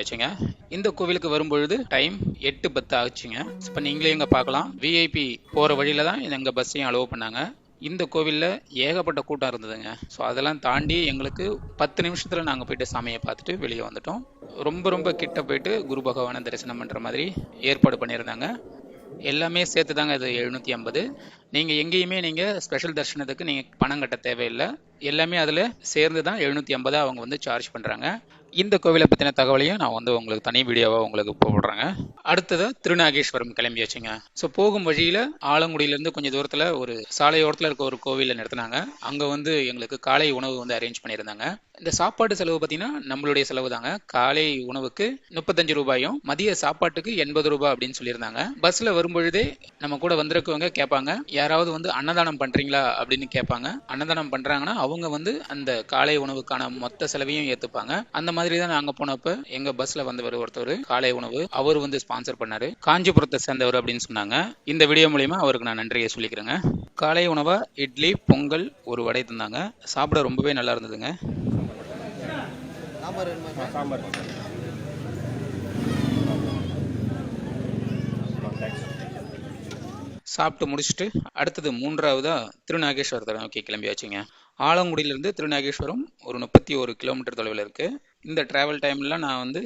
ஆச்சுங்க. இந்த கோவிலுக்கு வரும்பொழுது டைம் எட்டு பத்து ஆச்சுங்க. இப்போ நீங்களே இங்கே பார்க்கலாம். விஐபி போகிற வழியில தான் எங்கள் பஸ்ஸையும் அலோவ் பண்ணாங்க. இந்த கோவிலில் ஏகப்பட்ட கூட்டம் இருந்ததுங்க. ஸோ அதெல்லாம் தாண்டி எங்களுக்கு பத்து நிமிஷத்தில் நாங்கள் போயிட்டு சாமியை பார்த்துட்டு வெளியே வந்துட்டோம். ரொம்ப ரொம்ப கிட்ட போயிட்டு குரு பகவானை தரிசனம் பண்ணுற மாதிரி ஏற்பாடு பண்ணியிருந்தாங்க. எல்லாமே சேர்த்து தாங்க இது எழுநூற்றி ஐம்பது. நீங்கள் எங்கேயுமே நீங்கள் ஸ்பெஷல் தரிசனத்துக்கு நீங்கள் பணம் கட்ட தேவையில்லை. எல்லாமே அதில் சேர்ந்து தான் எழுநூற்றி ஐம்பதாக அவங்க வந்து சார்ஜ் பண்ணுறாங்க இந்த கோவிலை பற்றின தகவலையும் நான் வந்து உங்களுக்கு தனி வீடியோவாக உங்களுக்கு போடுறேங்க. அடுத்தது திருநாகேஸ்வரம் கிளம்பியாச்சுங்க ஸோ போகும் வழியில் ஆலங்குடியிலேருந்து கொஞ்சம் தூரத்தில் ஒரு சாலையோரத்தில் இருக்க ஒரு கோவிலில் நிறுத்தினாங்க. அங்கே வந்து எங்களுக்கு காலை உணவு வந்து அரேஞ்ச் பண்ணியிருந்தாங்க. இந்த சாப்பாட்டு செலவு பார்த்தீங்கன்னா நம்மளுடைய செலவு தாங்க காலை உணவுக்கு முப்பத்தஞ்சு ரூபாயும் மதிய சாப்பாட்டுக்கு எண்பது ரூபாய் அப்படின்னு சொல்லியிருந்தாங்க. பஸ்ஸில் வரும்பொழுதே நம்ம கூட வந்திருக்கவங்க கேட்பாங்க யாராவது வந்து அன்னதானம் பண்ணுறீங்களா அப்படின்னு கேட்பாங்க. அன்னதானம் பண்ணுறாங்கன்னா அவங்க வந்து அந்த காலை உணவுக்கான மொத்த செலவையும் ஏற்றுப்பாங்க அந்த மாதிரி தான் நாங்கள் போனப்ப எங்கள் பஸ்ஸில் வந்தவர் ஒருத்தர் காலை உணவு. அவர் வந்து ஸ்பான்சர் பண்ணாரு. காஞ்சிபுரத்தை சேர்ந்தவர் அப்படின்னு சொன்னாங்க. இந்த வீடியோ மூலியமா அவருக்கு நான் நன்றியை சொல்லிக்கிறேங்க. காலை உணவா இட்லி பொங்கல் ஒரு வடை தந்தாங்க. சாப்பிட ரொம்பவே நல்லா இருந்ததுங்க. சாம்பார் வேணுமா சாம்பார் சாப்பிட்டு முடிச்சுட்டு அடுத்தது மூன்றாவதா திருநாகேஸ்வரத்தை நோக்கி கிளம்பியாச்சுங்க ஆலங்குடியிலிருந்து திருநாகேஸ்வரம் ஒரு முப்பத்தி ஒரு கிலோமீட்டர் தொலைவில் இருக்குது இந்த ட்ராவல் டைம்லாம் நான் வந்து